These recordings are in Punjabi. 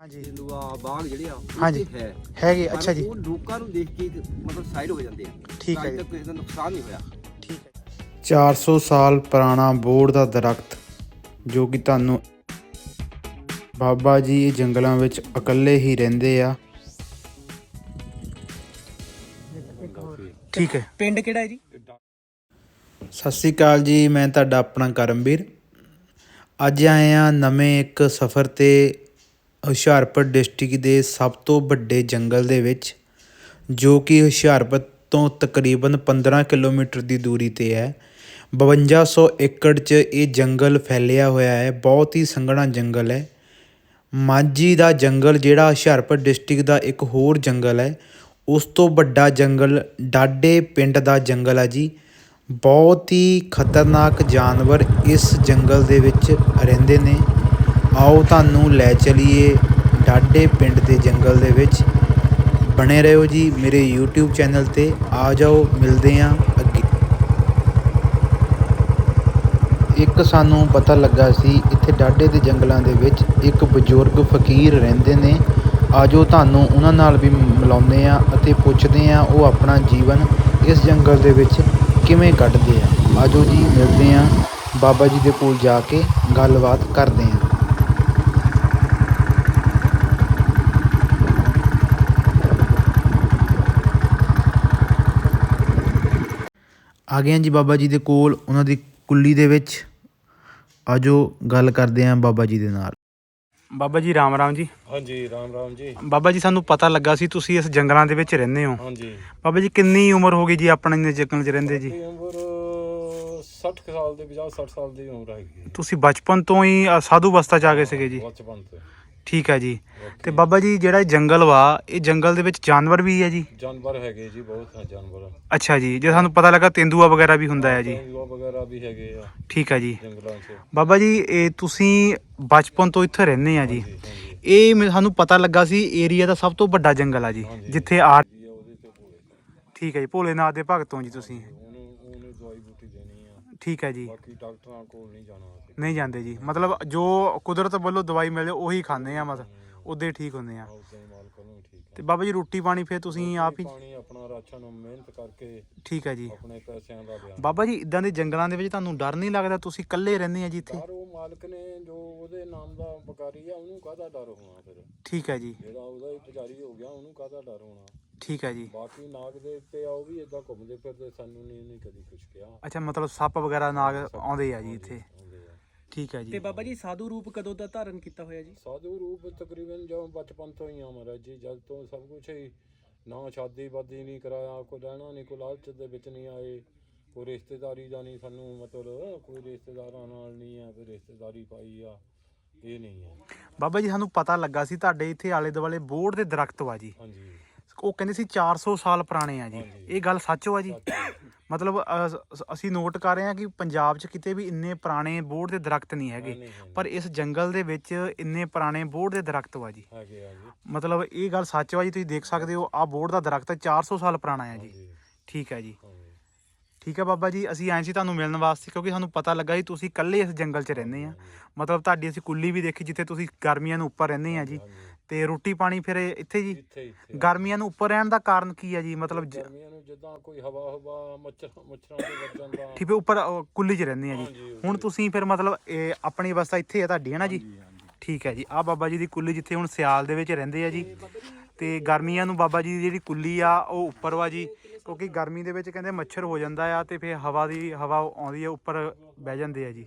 ਹਾਂਜੀ। ਤੇਂਦੂਆ ਬਾਗ ਜਿਹੜੇ ਆ ਉਹ ਹਾਂਜੀ। ਤੇ ਹੈ। ਹੈਗੇ ਪਰ ਅੱਛਾ ਜੀ। ਉਹ ਲੋਕਾਂ ਨੂੰ ਦੇਖ ਕੇ ਤੇ ਮਤਲਬ ਸਾਈਡ ਹੋ ਜਾਂਦੇ ਆ। ਠੀਕ ਤਾਂ ਹੈ ਅੱਜ ਜੀ। ਤੱਕ ਕਿਸੇ ਦਾ ਨੁਕਸਾਨ ਨਹੀਂ ਹੋਇਆ। ਠੀਕ ਹੈ। 400 ਸਾਲ ਪੁਰਾਣਾ ਬੋੜ ਦਾ ਦਰਖਤ ਜੋ ਕਿ ਤੁਹਾਨੂੰ ਬਾਬਾ ਜੀ ਇਹ ਜੰਗਲਾਂ ਵਿੱਚ ਇਕੱਲੇ ਹੀ ਰਹਿੰਦੇ ਆ। ਠੀਕ ਹੈ। ਪਿੰਡ ਕਿਹੜਾ ਹੈ ਜੀ? ਸਤਿ ਸ੍ਰੀ ਅਕਾਲ ਜੀ ਮੈਂ ਤੁਹਾਡਾ ਆਪਣਾ ਕਰਮਵੀਰ। ਅੱਜ ਆਏ ਆ ਨਵੇਂ ਇੱਕ ਸਫ਼ਰ ਤੇ ਹੁਸ਼ਿਆਰਪੁਰ ਡਿਸਟ੍ਰਿਕਟ ਦੇ ਸਭ ਤੋਂ ਵੱਡੇ ਜੰਗਲ ਦੇ ਵਿੱਚ, ਜੋ ਕਿ ਹੁਸ਼ਿਆਰਪੁਰ ਤੋਂ ਤਕਰੀਬਨ 15 ਕਿਲੋਮੀਟਰ ਦੀ ਦੂਰੀ ਤੇ ਹੈ, ਬਵੰਜਾ ਸੌ ਏਕੜ 'ਚ ਇਹ ਜੰਗਲ ਫੈਲਿਆ ਹੋਇਆ ਹੈ। ਬਹੁਤ ਹੀ ਸੰਘਣਾ ਜੰਗਲ ਹੈ। ਮਾਝੀ ਦਾ ਜੰਗਲ ਜਿਹੜਾ ਹੁਸ਼ਿਆਰਪੁਰ ਡਿਸਟ੍ਰਿਕਟ ਦਾ ਇੱਕ ਹੋਰ ਜੰਗਲ ਹੈ। ਉਸ ਤੋਂ ਵੱਡਾ ਜੰਗਲ ਡਾਡੇ ਪਿੰਡ ਦਾ ਜੰਗਲ ਹੈ ਜੀ। ਬਹੁਤ ਹੀ ਖਤਰਨਾਕ ਜਾਨਵਰ ਇਸ ਜੰਗਲ ਦੇ ਵਿੱਚ ਰਹਿੰਦੇ ਨੇ। ਆਓ ਤੁਹਾਨੂੰ ਲੈ ਚਲੀਏ ਡਾਡੇ ਪਿੰਡ ਦੇ ਜੰਗਲ ਦੇ ਵਿੱਚ। ਬਣੇ ਰਹੋ ਜੀ ਮੇਰੇ YouTube ਚੈਨਲ ਤੇ। ਆ ਜਾਓ, ਮਿਲਦੇ ਆਂ ਅੱਗੇ। ਇੱਕ ਸਾਨੂੰ ਪਤਾ ਲੱਗਾ ਸੀ, ਇੱਥੇ ਡਾਡੇ ਦੇ ਜੰਗਲਾਂ ਦੇ ਵਿੱਚ ਇੱਕ ਬਜ਼ੁਰਗ ਫਕੀਰ ਰਹਿੰਦੇ ਨੇ। ਆਜੋ ਤੁਹਾਨੂੰ ਉਹਨਾਂ ਨਾਲ ਵੀ ਮਿਲਾਉਂਦੇ ਆ ਅਤੇ ਪੁੱਛਦੇ ਆ ਉਹ ਆਪਣਾ ਜੀਵਨ ਇਸ ਜੰਗਲ ਦੇ ਵਿੱਚ ਕਿਵੇਂ ਕੱਢਦੇ ਆ। ਆਜੋ ਜੀ, ਮਿਲਦੇ ਆ ਬਾਬਾ ਜੀ ਦੇ ਕੋਲ ਜਾ ਕੇ ਗੱਲਬਾਤ ਕਰਦੇ ਆ ਆ ਗਏ ਹਾਂ ਜੀ ਬਾਬਾ ਜੀ ਦੇ ਕੋਲ ਉਹਨਾਂ ਦੀ ਕੁੱਲੀ ਦੇ ਵਿੱਚ। ਆਜੋ ਗੱਲ ਕਰਦੇ ਆਂ ਬਾਬਾ ਜੀ ਦੇ ਨਾਲ। ਬਾਬਾ ਜੀ ਰਾਮ ਰਾਮ ਜੀ। ਹਾਂਜੀ ਰਾਮ ਰਾਮ ਜੀ। ਬਾਬਾ ਜੀ ਸਾਨੂੰ ਪਤਾ ਲੱਗਾ ਸੀ ਤੁਸੀਂ ਇਸ ਜੰਗਲਾਂ ਦੇ ਵਿੱਚ ਰਹਿੰਦੇ ਹੋ। ਹਾਂਜੀ। ਬਾਬਾ ਜੀ ਕਿੰਨੀ ਉਮਰ ਹੋ ਗਈ ਜੀ ਆਪਣੇ ਨੇ ਜੰਗਲ 'ਚ ਰਹਿੰਦੇ ਜੀ? ਉਮਰ 60 ਕੁ ਸਾਲ ਦੇ 50 60 ਸਾਲ ਦੀ ਉਮਰ ਹੈਗੀ ਹੈ ਤੁਸੀਂ ਬਚਪਨ ਤੋਂ ਹੀ ਸਾਧੂ ਅਵਸਥਾ 'ਚ ਆ ਗਏ ਸੀਗੇ ਜੀ। ਬਚਪਨ ਤੋਂ। ਠੀਕ ਹੈ ਜੀ। ਤੇ ਬਾਬਾ ਜੀ ਜਿਹੜਾ ਜੰਗਲ ਵਾ ਇਹ ਜੰਗਲ ਦੇ ਵਿੱਚ ਜਾਨਵਰ ਵੀ ਹੈ ਜੀ? ਜਾਨਵਰ ਹੈਗੇ ਜੀ ਬਹੁਤ ਹੈ ਜਾਨਵਰ। ਅੱਛਾ ਜੀ ਜੇ ਸਾਨੂੰ ਪਤਾ ਲੱਗਾ ਤੇਂਦੂਆ ਵਗੈਰਾ ਵੀ ਹੁੰਦਾ ਹੈ ਜੀ। ਤੇਂਦੂਆ ਵਗੈਰਾ ਵੀ ਹੈਗੇ ਆ ਠੀਕ ਹੈ ਜੀ। ਜੰਗਲਾਂ 'ਚ। ਬਾਬਾ ਜੀ ਇਹ ਤੁਸੀਂ ਬਚਪਨ ਤੋਂ ਇੱਥੇ ਰਹਿੰਦੇ ਆ ਜੀ। ਹਾਂਜੀ ਇਹ ਮੈਨੂੰ- ਸਾਨੂੰ ਪਤਾ ਲੱਗਾ ਸੀ ਏਰੀਆ ਦਾ ਸਭ ਤੋਂ ਵੱਡਾ ਜੰਗਲ ਆ ਜੀ ਹਾਂਜੀ। ਜਿੱਥੇ ਆ ਜੀ ਉਹਦੇ ਠੀਕ ਹੈ ਜੀ ਭੋਲੇਨਾਥ ਦੇ ਭਗਤ ਹੋ ਜੀ ਤੁਸੀਂ ਉਹਨੂੰ ਉਹਨੇ ਦਵਾਈ ਬੂਟੀ ਦੇਣੀ ਆ ਠੀਕ ਹੈ ਜੀ। ਬਾਕੀ ਡਾਕਟਰਾਂ ਕੋਲ ਨਹੀਂ ਜਾਣਾ ਅਸੀਂ। ਨਹੀਂ ਜਾਂਦੇ ਜੀ। ਮਤਲਬ ਜੋ ਕੁਦਰਤ ਵੱਲੋਂ ਦਵਾਈ ਮਿਲੇ ਉਹੀ ਖਾਂਦੇ ਆ ਮਤਲਬ ਉਹਦੇ ਠੀਕ ਹੁੰਦੇ ਆ। ਉਦਾਂ ਮਾਲਕ ਨੂੰ ਠੀਕ ਤੇ ਬਾਬਾ ਜੀ ਰੋਟੀ ਪਾਣੀ ਫਿਰ ਤੁਸੀਂ ਆਪ ਹੀ ਪਾਣੀ ਆਪਣਾ ਰਾਸ਼ਨ ਮਿਹਨਤ ਕਰਕੇ ਠੀਕ ਹੈ ਜੀ। ਆਪਣੇ ਪੈਸਿਆਂ ਦਾ ਲਿਆ ਬਾਬਾ ਜੀ ਇਦਾਂ ਦੇ ਜੰਗਲਾਂ ਦੇ ਵਿੱਚ ਤੁਹਾਨੂੰ ਡਰ ਨਹੀਂ ਲੱਗਦਾ? ਤੁਸੀਂ ਇਕੱਲੇ ਰਹਿੰਦੇ ਆ ਜੀ ਇੱਥੇ? ਪਰ ਉਹ ਮਾਲਕ ਨੇ ਜੋ ਉਹਦੇ ਨਾਮ ਦਾ ਬਕਾਰੀ ਆ ਉਹਨੂੰ ਕਾਹਦਾ ਡਰ ਹੋਣਾ ਫਿਰ? ਠੀਕ ਹੈ ਜੀ। ਜਿਹੜਾ ਉਹਦਾ ਹੀ ਪੁਜਾਰੀ ਹੋ ਗਿਆ ਉਹਨੂੰ ਕਾਹਦਾ ਡਰ ਹੋਣਾ? ਠੀਕ ਹੈ ਜੀ। ਬਾਕੀ ਨਾਗ ਦੇ ਉੱਤੇ ਆ ਉਹ ਵੀ ਇਦਾਂ ਘੁੰਮਦੇ ਫਿਰਦੇ ਸਾਨੂੰ ਨਹੀਂ ਨਹੀਂ ਕਦੀ ਕੁਝ ਕਿਹਾ। ਅੱਛਾ ਮਤਲਬ ਸੱਪ ਵਗੈਰਾ ਨਾਗ ਆਉਂਦੇ ਆ ਜੀ ਇੱਥੇ? ਆਉਂਦੇ ਆ। ਠੀਕ ਹੈ ਤੇ ਜੀ ਬਾਬਾ ਜੀ ਸਾਧੂ ਰੂਪ ਕਦੋਂ ਦਾ ਧਾਰਨ ਕੀਤਾ ਹੋਇਆ ਜੀ? ਸਾਧੂ ਰੂਪ ਤਕਰੀਬਨ ਜੋ ਬਚਪਨ ਤੋਂ ਹੀ ਆ ਮਹਾਰਾਜ ਜੀ ਜਦ ਤੋਂ ਸਭ ਕੁਝ ਹੀ ਨਾ ਸ਼ਾਦੀ ਬਾਦੀ ਨਹੀਂ ਕਰਾਇਆ ਕੋਈ ਲੈਣਾ ਨਹੀਂ ਕੋਈ ਲਾਲਚ ਦੇ ਵਿੱਚ ਨਹੀਂ ਆਏ ਕੋਈ ਰਿਸ਼ਤੇਦਾਰੀ ਦਾ ਨਹੀਂ ਸਾਨੂੰ ਮਤਲਬ ਕੋਈ ਰਿਸ਼ਤੇਦਾਰਾਂ ਨਾਲ ਨਹੀਂ ਆ ਕੋਈ ਰਿਸ਼ਤੇਦਾਰੀ ਪਾਈ ਆ ਇਹ ਨਹੀਂ ਹੈ ਬਾਬਾ ਜੀ ਸਾਨੂੰ ਪਤਾ ਲੱਗਾ ਸੀ ਤੁਹਾਡੇ ਇੱਥੇ ਆਲੇ ਦੁਆਲੇ ਬੋਰਡ ਦੇ ਦਰਖਤ ਵਾ ਜੀ। ਹਾਂਜੀ। ਉਹ ਕਹਿੰਦੇ ਸੀ 400 ਸਾਲ ਪੁਰਾਣੇ ਆ ਜੀ। ਇਹ ਗੱਲ ਸੱਚ ਵਾ ਜੀ। ਮਤਲਬ ਅਸੀਂ ਨੋਟ ਕਰ ਰਹੇ ਹਾਂ ਕਿ ਪੰਜਾਬ 'ਚ ਕਿਤੇ ਵੀ ਇੰਨੇ ਪੁਰਾਣੇ ਬੋਰਡ ਦੇ ਦਰਖਤ ਨਹੀਂ ਹੈਗੇ। ਪਰ ਇਸ ਜੰਗਲ ਦੇ ਵਿੱਚ ਇੰਨੇ ਪੁਰਾਣੇ ਬੋਰਡ ਦੇ ਦਰਖਤ ਵਾ ਜੀ। ਆ ਮਤਲਬ ਇਹ ਗੱਲ ਸੱਚ ਵਾ ਜੀ ਤੁਸੀਂ ਦੇਖ ਸਕਦੇ ਹੋ ਆਹ ਬੋਰਡ ਦਾ ਦਰਖਤ 400 ਸਾਲ ਪੁਰਾਣਾ ਹੈ ਜੀ। ਠੀਕ ਹੈ ਜੀ। ਠੀਕ ਹੈ ਬਾਬਾ ਜੀ ਅਸੀਂ ਆਏ ਸੀ ਤੁਹਾਨੂੰ ਮਿਲਣ ਵਾਸਤੇ ਕਿਉਂਕਿ ਸਾਨੂੰ ਪਤਾ ਲੱਗਾ ਜੀ ਤੁਸੀਂ ਇਕੱਲੇ ਇਸ ਜੰਗਲ 'ਚ ਰਹਿੰਦੇ ਆ। ਮਤਲਬ ਤੁਹਾਡੀ ਅਸੀਂ ਕੁੱਲੀ ਵੀ ਦੇਖੀ ਜਿੱਥੇ ਤੁਸੀਂ ਗਰਮੀਆਂ ਨੂੰ ਉੱਪਰ ਰਹਿੰਦੇ ਆ ਜੀ। ਤੇ ਰੋਟੀ ਪਾਣੀ ਫਿਰ ਇੱਥੇ ਜੀ? ਇੱਥੇ ਇੱਥੇ। ਗਰਮੀਆਂ ਨੂੰ ਉੱਪਰ ਰਹਿਣ ਦਾ ਕਾਰਨ ਕੀ ਹੈ ਜੀ? ਮਤਲਬ ਜ- ਗਰਮੀਆਂ ਨੂੰ ਜਿੱਦਾਂ ਕੋਈ ਹਵਾ ਹਵਾ ਮੱਛਰ ਮੱਛਰਾਂ ਦੇ ਵੱਜਣ ਦਾ। ਠੀਕ ਹੈ ਉੱਪਰ ਕੁੱਲੀ 'ਚ ਰਹਿੰਦੇ ਆ ਜੀ। ਹਾਂਜੀ, ਹੁਣ ਤੁਸੀਂ ਫਿਰ ਮਤਲਬ ਇਹ ਆਪਣੀ ਅਵਸਥਾ ਇੱਥੇ ਹੈ ਤੁਹਾਡੀ ਹੈ ਨਾ ਜੀ ਠੀਕ ਹੈ ਜੀ। ਆ ਬਾਬਾ ਜੀ ਦੀ ਕੁੱਲੀ ਜਿੱਥੇ ਹੁਣ ਸਿਆਲ ਦੇ ਵਿੱਚ ਰਹਿੰਦੇ ਆ ਜੀ। ਤੇ ਗਰਮੀਆਂ ਨੂੰ ਬਾਬਾ ਜੀ ਦੀ ਜਿਹੜੀ ਕੁੱਲੀ ਆ ਉਹ ਉੱਪਰ ਵਾ ਜੀ। ਕਿਉਂਕਿ ਗਰਮੀ ਦੇ ਵਿੱਚ ਕਹਿੰਦੇ ਮੱਛਰ ਹੋ ਜਾਂਦਾ ਆ ਤੇ ਫਿਰ ਹਵਾ ਦੀ ਹਵਾ ਆਉਂਦੀ ਆ ਉੱਪਰ ਬਹਿ ਜਾਂਦੇ ਆ ਜੀ।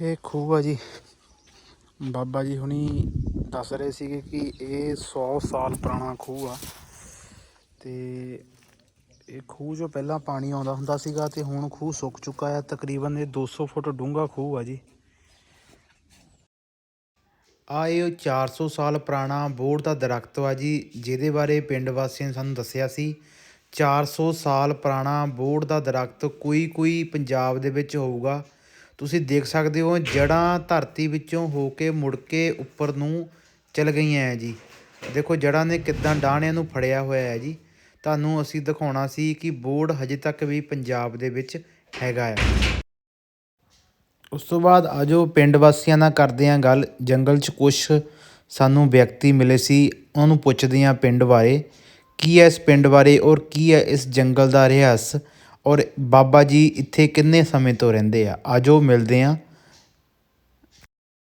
ਇਹ ਖੂਹ ਆ ਜੀ। ਬਾਬਾ ਜੀ ਹੁਣੀ ਦੱਸ ਰਹੇ ਸੀਗੇ ਕਿ ਇਹ 100 ਸਾਲ ਪੁਰਾਣਾ ਖੂਹ ਆ ਤੇ ਇਹ ਖੂਹ ਜੋ ਪਹਿਲਾਂ ਪਾਣੀ ਆਉਂਦਾ ਹੁੰਦਾ ਸੀਗਾ ਤੇ ਹੁਣ ਖੂਹ ਸੁੱਕ ਚੁੱਕਾ ਹੈ ਤਕਰੀਬਨ ਇਹ 200 ਫੁੱਟ ਡੂੰਘਾ ਖੂਹ ਆ ਜੀ। ਆ ਇਹ 400 ਸਾਲ ਪੁਰਾਣਾ ਬੋੜ ਦਾ ਦਰਖਤ ਆ ਜੀ, ਜਿਹਦੇ ਬਾਰੇ ਪਿੰਡ ਵਾਸੀਆਂ ਨੇ ਸਾਨੂੰ ਦੱਸਿਆ ਸੀ। 400 ਸਾਲ ਪੁਰਾਣਾ ਬੋੜ ਦਾ ਦਰਖਤ ਕੋਈ ਕੋਈ ਪੰਜਾਬ ਦੇ ਵਿੱਚ ਹੋਊਗਾ। ਤੁਸੀਂ ਦੇਖ ਸਕਦੇ ਹੋ ਜੜਾਂ ਧਰਤੀ ਵਿੱਚੋਂ ਹੋ ਕੇ ਮੁੜ ਕੇ ਉੱਪਰ ਨੂੰ ਚਲ ਗਈਆਂ ਹੈ ਜੀ। ਦੇਖੋ ਜੜਾਂ ਨੇ ਕਿੱਦਾਂ ਡਾਹਣਿਆਂ ਨੂੰ ਫੜਿਆ ਹੋਇਆ ਹੈ ਜੀ। ਤੁਹਾਨੂੰ ਅਸੀਂ ਦਿਖਾਉਣਾ ਸੀ ਕਿ ਬੋਰਡ ਹਜੇ ਤੱਕ ਵੀ ਪੰਜਾਬ ਦੇ ਵਿੱਚ ਹੈਗਾ ਆ। ਉਸ ਤੋਂ ਬਾਅਦ ਆਜੋ ਪਿੰਡ ਵਾਸੀਆਂ ਨਾਲ ਕਰਦੇ ਹਾਂ ਗੱਲ। ਜੰਗਲ 'ਚ ਕੁਝ ਸਾਨੂੰ ਵਿਅਕਤੀ ਮਿਲੇ ਸੀ, ਉਹਨਾਂ ਨੂੰ ਪੁੱਛਦੇ ਹਾਂ ਪਿੰਡ ਬਾਰੇ, ਕੀ ਹੈ ਇਸ ਪਿੰਡ ਬਾਰੇ ਔਰ ਕੀ ਹੈ ਇਸ ਜੰਗਲ ਦਾ ਇਤਿਹਾਸ ਔਰ ਬਾਬਾ ਜੀ ਇੱਥੇ ਕਿੰਨੇ ਸਮੇਂ ਤੋਂ ਰਹਿੰਦੇ ਆ? ਆਜੋ ਮਿਲਦੇ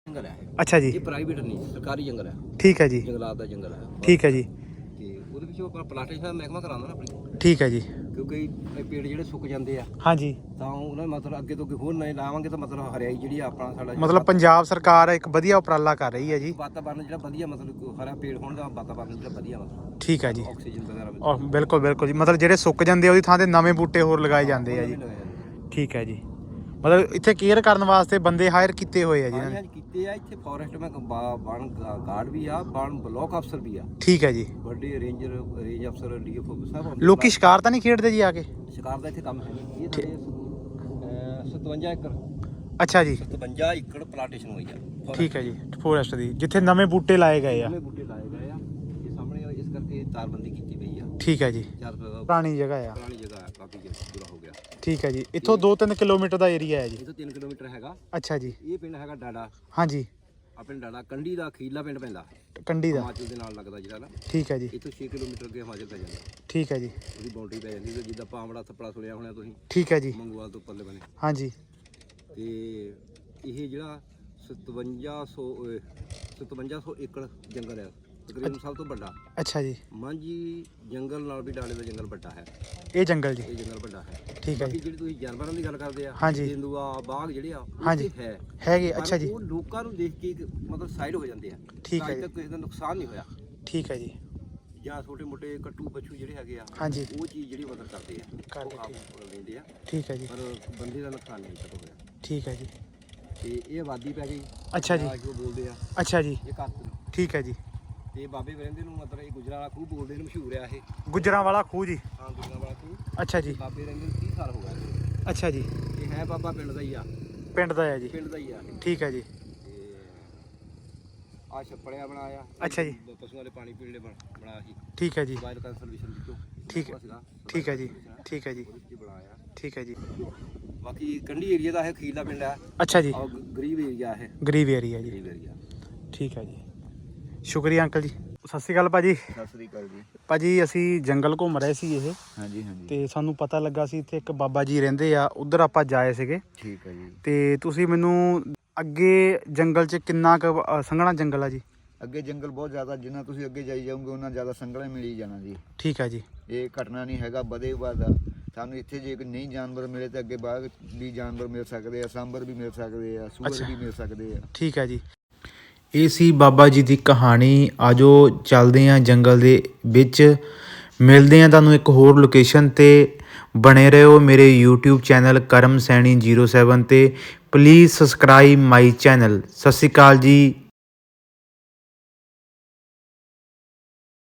ਜੰਗਲ ਹੈ ਅੱਛਾ ਇਹ ਪ੍ਰਾਈਵੇਟ ਨਹੀਂ ਸਰਕਾਰੀ ਜੰਗਲ ਹੈ। ਠੀਕ ਹੈ ਜੀ। ਜੰਗਲਾਤ ਦਾ ਜੰਗਲ ਹੈ। ਠੀਕ ਹੈ ਜੀ। ਤੇ ਉਹਦੇ ਵਿੱਚ ਆਪਾਂ ਪਲਾਟੇਸ਼ਨ ਦਾ ਮਹਿਕਮਾ ਕਰਾਉਂਦਾ ਨਾ ਆਪਣੀ। ਠੀਕ ਹੈ ਜੀ। ਕਿਉਂਕਿ ਇਹ ਪੇੜ ਜਿਹੜੇ ਸੁੱਕ ਜਾਂਦੇ ਆ ਹਾਂਜੀ। ਤਾਂ ਉਹਨਾਂ ਨੂੰ ਮਤਲਬ ਅੱਗੇ ਤੋਂ ਅੱਗੇ ਹੋਰ ਨਵੇਂ ਲਾਵਾਂਗੇ ਤਾਂ ਮਤਲਬ ਹਰਿਆਈ ਜਿਹੜੀ ਆ ਆਪਣਾ ਸਾਡਾ ਮਤਲਬ ਪੰਜਾਬ ਸਰਕਾਰ ਇੱਕ ਵਧੀਆ ਉਪਰਾਲਾ ਕਰ ਰਹੀ ਹੈ ਜੀ। ਵਾਤਾਵਰਨ ਜਿਹੜਾ ਵਧੀਆ ਮਤਲਬ ਹਰਾ ਪੇੜ ਹੋਣ ਦਾ ਵਾਤਾਵਰਨ ਜਿਹੜਾ ਵਧੀਆ ਮਤਲਬ ਠੀਕ ਹੈ ਜੀ। ਆਕਸੀਜਨ ਵਗੈਰਾ ਔਰ ਬਿਲਕੁਲ ਬਿਲਕੁਲ ਜੀ। ਮਤਲਬ ਜਿਹੜੇ ਸੁੱਕ ਜਾਂਦੇ ਆ ਉਹਦੀ ਥਾਂ ਤੇ ਨਵੇਂ ਬੂਟੇ ਹੋਰ ਲਗਾਏ ਜਾਂਦੇ ਆ ਜੀ। ਠੀਕ ਹੈ ਜੀ। ਮਤਲਬ ਇੱਥੇ ਕੇਅਰ ਕਰਨ ਵਾਸਤੇ ਬੰਦੇ ਹਾਇਰ ਕੀਤੇ ਹੋਏ ਆ ਜੀ। ਇਹਨਾਂ ਹਾਂਜੀ ਨੇ ਹਾਂਜੀ ਕੀਤੇ ਆ। ਇੱਥੇ ਫੋਰੈਸਟ ਮੈਂ ਬਣ ਗਾਰਡ ਵੀ ਆ ਬਣ ਬਲਾਕ ਅਫਸਰ ਵੀ ਆ। ਠੀਕ ਹੈ ਜੀ। ਵੱਡੇ ਰੇਂਜਰ ਰੇਂਜ ਅਫਸਰ ਡੀਐਫਓ ਆਉਂਦੇ ਲੋਕੀ ਸ਼ਿਕਾਰ ਤਾਂ ਨਹੀਂ ਖੇਡਦੇ ਜੀ ਆ ਕੇ? ਸ਼ਿਕਾਰ ਦਾ ਇੱਥੇ ਕੰਮ ਹੈ ਨਹੀਂ। ਇਹ ਸਾਡੇ 57 ਏਕੜ। ਅੱਛਾ ਜੀ। 57 ਏਕੜ ਪਲਾਂਟੇਸ਼ਨ ਹੋਈ ਆ। ਠੀਕ ਹੈ ਜੀ ਫੋਰੈਸਟ ਦੀ ਜਿੱਥੇ ਨਵੇਂ ਬੂਟੇ ਲਾਏ ਗਏ ਆ। ਨਵੇਂ ਬੂਟੇ ਲਾਏ ਗਏ ਆ। ਇਹ ਸਾਹਮਣੇ ਇਸ ਕਰਕੇ ਤਾਰਬੰਦੀ ਕੀਤੀ ਪਈ ਆ। ਠੀਕ ਹੈ ਜੀ। ਚਾਰ ਪੁਰਾਣੀ ਪੁਰਾਣੀ ਜਗ੍ਹਾ ਆ। ਜਗ੍ਹਾ ਆ ਕਾਫੀ ਜ਼ਿਆਦਾ ਬੁਰਾ ਹੋ ਠੀਕ ਹੈ ਜੀ। ਇੱਥੋਂ 2-3 ਕਿਲੋਮੀਟਰ ਦਾ ਏਰੀਆ ਹੈ ਜੀ। ਇਹ ਤੋਂ 3 ਕਿਲੋਮੀਟਰ ਹੈਗਾ। ਅੱਛਾ ਜੀ। ਇਹ ਪਿੰਡ ਹੈਗਾ ਡਾਡਾ। ਹਾਂਜੀ। ਆਪਣੇ ਡਾਡਾ। ਕੰਢੀ ਦਾ ਖੀਲਾ ਪਿੰਡ ਪੈਂਦਾ। ਕੰਡੀ ਦਾ। ਹਿਮਾਚਲ ਦੇ ਨਾਲ ਲੱਗਦਾ ਜਿਹੜਾ ਨਾ। ਠੀਕ ਹੈ ਜੀ। ਇੱਥੋਂ 6 ਕਿਲੋਮੀਟਰ ਅੱਗੇ ਹਿਮਾਚਲ ਪੈ ਜਾਂਦਾ। ਠੀਕ ਹੈ ਜੀ। ਉਹਦੀ ਬਾਉਂਡਰੀ ਪੈ ਜਾਂਦੀ ਤੇ ਜਿੱਦਾਂ ਪਾਮੜਾ ਥੱਪੜਾ ਸੁਣਿਆ ਹੋਣਾ ਤੁਸੀਂ? ਠੀਕ ਹੈ ਜੀ। ਮੰਗਵਾਲ ਤੋਂ ਪਰਲੇ ਬਨੇ। ਹਾਂਜੀ। ਤੇ ਇਹ ਜਿਹੜਾ 5700 ਓਏ, 5700 ਏਕੜ ਜੰਗਲ ਹੈ ਤਕਰੀਬਨ ਸਭ ਤੋਂ ਵੱਡਾ। ਅੱਛਾ ਜੀ। ਮਾਂਜੀ ਜੰਗਲ ਨਾਲ ਵੀ ਡਾਲੇ ਦਾ ਜੰਗਲ ਵੱਡਾ ਹੈ। ਇਹ ਜੰਗਲ ਜੀ। ਇਹ ਜੰਗਲ ਵੱਡਾ ਹੈ। ਠੀਕ ਹੈ ਬਾਕੀ ਜੀ। ਜਿਹੜੀ ਤੁਸੀਂ ਜਾਨਵਰਾਂ ਦੀ ਗੱਲ ਕਰਦੇ ਆ ਹਾਂਜੀ। ਤੇਂਦੂਆ ਬਾਘ ਜਿਹੜੇ ਆ ਉਹ ਹਾਂਜੀ। ਤੇ ਹੈ। ਹੈਗੇ ਪਰ ਅੱਛਾ ਜੀ। ਉਹ ਲੋਕਾਂ ਨੂੰ ਦੇਖ ਕੇ ਇੱਕ ਮਤਲਬ ਸਾਈਡ ਹੋ ਜਾਂਦੇ ਆ। ਠੀਕ ਹੈ ਅੱਜ ਜੀ। ਤੱਕ ਕਿਸੇ ਦਾ ਨੁਕਸਾਨ ਨਹੀਂ ਹੋਇਆ। ਠੀਕ ਹੈ ਜੀ। ਜਾਂ ਛੋਟੇ ਮੋਟੇ ਕੱਟੂ ਬੱਛੂ ਜਿਹੜੇ ਹੈਗੇ ਆ ਹਾਂਜੀ। ਉਹ ਚੀਜ਼ ਜਿਹੜੀ ਮਦਦ ਕਰਦੇ ਆ। ਕਰਦੇ, ਉਹ ਆਪ ਲੈਂਦੇ ਆ। ਠੀਕ ਹੈ ਜੀ। ਪਰ ਬੰਦੇ ਦਾ ਨੁਕਸਾਨ ਨਹੀਂ ਤੱਕ ਹੋਇਆ। ਠੀਕ ਹੈ ਜੀ। ਤੇ ਇਹ ਆਬਾਦੀ ਪੈ ਗਈ। ਅੱਛਾ ਜੀ। ਆਹ ਜੋ ਬੋਲਦੇ ਆ। ਅੱਛਾ ਜੀ। ਇਹ ਘੱਟ ਠੀਕ ਹੈ ਜੀ। ਤੇ ਬਾਬੇ ਵਰਿੰਦੇ ਨੂੰ ਮਤਲਬ ਇਹ ਗੁਜਰਾਂ ਵਾਲਾ ਖੂਹ ਬੋਲਦੇ ਨੇ ਮਸ਼ਹੂਰ ਆ ਇਹ। ਗੁਜਰਾਂ ਵਾਲਾ ਖੂਹ ਜੀ। ਹਾਂ ਗੁਜਰਾਂ ਵਾਲਾ ਖੂਹ। ਅੱਛਾ ਜੀ। ਬਾਬੇ ਰਹਿੰਦੇ ਨੂੰ 30 ਸਾਲ ਹੋ ਗਏ ਅੱਛਾ ਜੀ। ਇਹ ਹੈ ਬਾਬਾ ਪਿੰਡ ਦਾ ਹੀ ਆ। ਪਿੰਡ ਦਾ ਹੈ ਜੀ। ਪਿੰਡ ਦਾ ਹੀ ਆ ਠੀਕ ਹੈ ਜੀ। ਆ ਛੱਪੜਿਆ ਬਣਾਇਆ। ਅੱਛਾ ਜੀ। ਪਸ਼ੂਆਂ ਦੇ ਪਾਣੀ ਪੀਣ ਲਈ ਬਣ- ਬਣਾਇਆ ਸੀ। ਠੀਕ ਹੈ ਜੀ। ਮੋਬਾਈਲ ਕੰਸਰਵੇਸ਼ਨ ਵਿੱਚੋਂ। ਠੀਕ ਹੈ। ਠੀਕ ਹੈ ਜੀ। ਠੀਕ ਹੈ ਜੀ। ਹੀ ਬਣਾਇਆ। ਠੀਕ ਹੈ ਜੀ। ਬਾਕੀ ਕੰਢੀ ਏਰੀਆ ਦਾ ਇਹ ਖੀਲਾ ਪਿੰਡ ਆ ਅੱਛਾ ਜੀ। ਗਰੀਬ ਏਰੀਆ ਇਹ। ਗਰੀਬ ਏਰੀਆ ਜੀ। ਗਰੀਬ ਏਰੀਆ ਠੀਕ ਹੈ ਜੀ। ਸ਼ੁਕਰੀਆ ਅੰਕਲ ਜੀ। ਸਤਿ ਸ਼੍ਰੀ ਅਕਾਲ ਭਾਜੀ। ਸਤਿ ਸ੍ਰੀ ਅਕਾਲ ਜੀ। ਭਾਜੀ ਅਸੀਂ ਜੰਗਲ ਘੁੰਮ ਰਹੇ ਸੀ ਇਹ। ਹਾਂਜੀ ਹਾਂਜੀ। ਤੇ ਸਾਨੂੰ ਪਤਾ ਲੱਗਾ ਸੀ ਇੱਥੇ ਇੱਕ ਬਾਬਾ ਜੀ ਰਹਿੰਦੇ ਆ ਉਧਰ ਆਪਾਂ ਜਾਏ ਸੀਗੇ। ਠੀਕ ਹੈ ਜੀ। ਤੇ ਤੁਸੀਂ ਮੈਨੂੰ ਅੱਗੇ ਜੰਗਲ 'ਚ ਕਿੰਨਾ ਕੁ ਅ, ਸੰਘਣਾ ਜੰਗਲ ਆ ਜੀ? ਅੱਗੇ ਜੰਗਲ ਬਹੁਤ ਜ਼ਿਆਦਾ ਜਿੰਨਾ ਤੁਸੀਂ ਅੱਗੇ ਜਾਈ ਜਾਓਗੇ ਉਹਨਾਂ ਜ਼ਿਆਦਾ ਸੰਗਲਾਂ ਮਿਲੀ ਜਾਣਾ ਜੀ। ਠੀਕ ਹੈ ਜੀ। ਇਹ ਘਟਨਾ ਨਹੀਂ ਹੈਗਾ ਬਦੇ ਵਾਦਾ ਸਾਨੂੰ ਇੱਥੇ ਜੇ ਕੋਈ ਨਹੀਂ ਜਾਨਵਰ ਮਿਲੇ ਤਾਂ ਅੱਗੇ ਬਾਗ ਵੀ ਜਾਨਵਰ ਮਿਲ ਸਕਦੇ ਆ ਸਾਂਬਰ ਵੀ ਮਿਲ ਸਕਦੇ ਆ ਸੂਰ ਅੱਛਾ। ਵੀ ਮਿਲ ਸਕਦੇ ਆ। ਠੀਕ ਹੈ ਜੀ। ਇਹ ਸੀ ਬਾਬਾ ਜੀ ਦੀ ਕਹਾਣੀ। ਆਜੋ ਚੱਲਦੇ ਹਾਂ ਜੰਗਲ ਦੇ ਵਿੱਚ। ਮਿਲਦੇ ਹਾਂ ਤੁਹਾਨੂੰ ਇੱਕ ਹੋਰ ਲੋਕੇਸ਼ਨ ਤੇ। ਬਣੇ ਰਹੋ ਮੇਰੇ YouTube ਚੈਨਲ ਕਰਮ ਸੈਣੀ 07 ਤੇ। ਪਲੀਜ਼ ਸਬਸਕ੍ਰਾਈਬ ਮਾਈ ਚੈਨਲ ਸਤਿ ਸ਼੍ਰੀ ਅਕਾਲ ਜੀ।